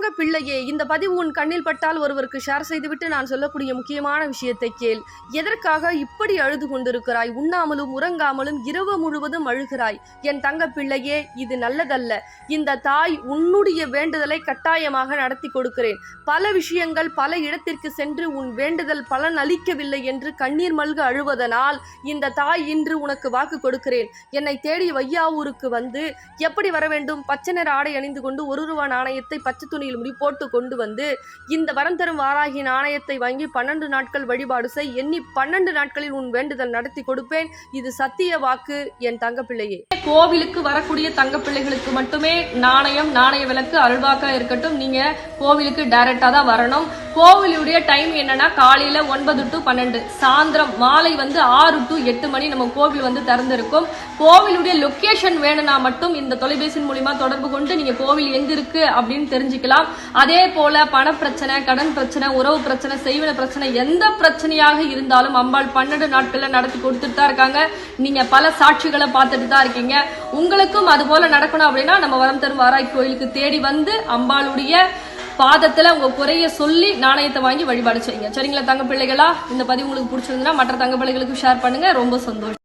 தங்க பிள்ளையே இந்த பதிவு உன் கண்ணில் பட்டால் ஒருவருக்கு ஷேர் செய்துவிட்டு நான் சொல்லக்கூடிய முக்கியமான விஷயத்தை கேள். எதற்காக இப்படி அழுது கொண்டிருக்கிறாய்? உண்ணாமலும் உறங்காமலும் இரவு முழுவதும் அழுகிறாய். என் தங்க பிள்ளையே இது நல்லதல்ல. இந்த தாய் உன்னுடைய வேண்டுதலை கட்டாயமாக நடத்தி கொடுக்கிறேன். பல விஷயங்கள் பல இடத்திற்கு சென்று உன் வேண்டுதல் பலன் அளிக்கவில்லை என்று கண்ணீர் மல்க அழுவதனால் இந்த தாய் இன்று உனக்கு வாக்கு கொடுக்கிறேன். என்னை தேடி வையாவூருக்கு வந்து எப்படி வர வேண்டும் பச்சை நிற ஆடை அணிந்து கொண்டு ஒரு ரூபா நாணயத்தை பச்சை துணி தலையில் முடி போட்டு கொண்டு வந்து இந்த வரம் தரும் வாராகி நாணயத்தை வாங்கி பன்னெண்டு நாட்கள் வழிபாடு செய் எண்ணி பன்னெண்டு நாட்களில் உன் வேண்டுதல் நடத்தி கொடுப்பேன். இது சத்திய வாக்கு என் தங்கப்பிள்ளையே. கோவிலுக்கு வரக்கூடிய தங்கப்பிள்ளைகளுக்கு மட்டுமே நாணயம் நாணய விளக்கு அருள்வாக்கா இருக்கட்டும். நீங்க கோவிலுக்கு டைரக்டா தான் வரணும். கோவிலுடைய டைம் என்னன்னா காலையில ஒன்பது டு பன்னெண்டு. சாயந்தரம் மாலை வந்து ஆறு டு எட்டு மணி நம்ம கோவில் வந்து திறந்திருக்கும். கோவிலுடைய லொக்கேஷன் வேணும்னா மட்டும் இந்த தொலைபேசி மூலியமா தொடர்பு கொண்டு நீங்க கோவில் எங்க இருக்கு அப்படின்னு தெரிஞ்சுக்கலாம். அதே போல பண பிரச்சனை கடன் பிரச்சனை உறவு பிரச்சனை செய்வன பிரச்சனை எந்த பிரச்சனையாக இருந்தாலும் அம்பாள் பன்னெண்டு நாட்கள்ல நடத்தி கொடுத்துட்டு தான் இருக்காங்க. நீங்க பல சாட்சிகளை பார்த்துட்டு தான் இருக்கீங்க. உங்களுக்கும் அது போல நடக்கணும் அப்படின்னா நம்ம வரம் தரும் வாராய் கோயிலுக்கு தேடி வந்து அம்பாளுடைய பாதத்துல உங்க குறைய சொல்லி நாணயத்தை வாங்கி வழிபாடு செய்யுங்க. சரிங்களா தங்க பிள்ளைகளா இந்த பதிவு உங்களுக்கு பிடிச்சிருந்தா மற்ற தங்க பிள்ளைகளுக்கு ஷேர் பண்ணுங்க. ரொம்ப சந்தோஷம்.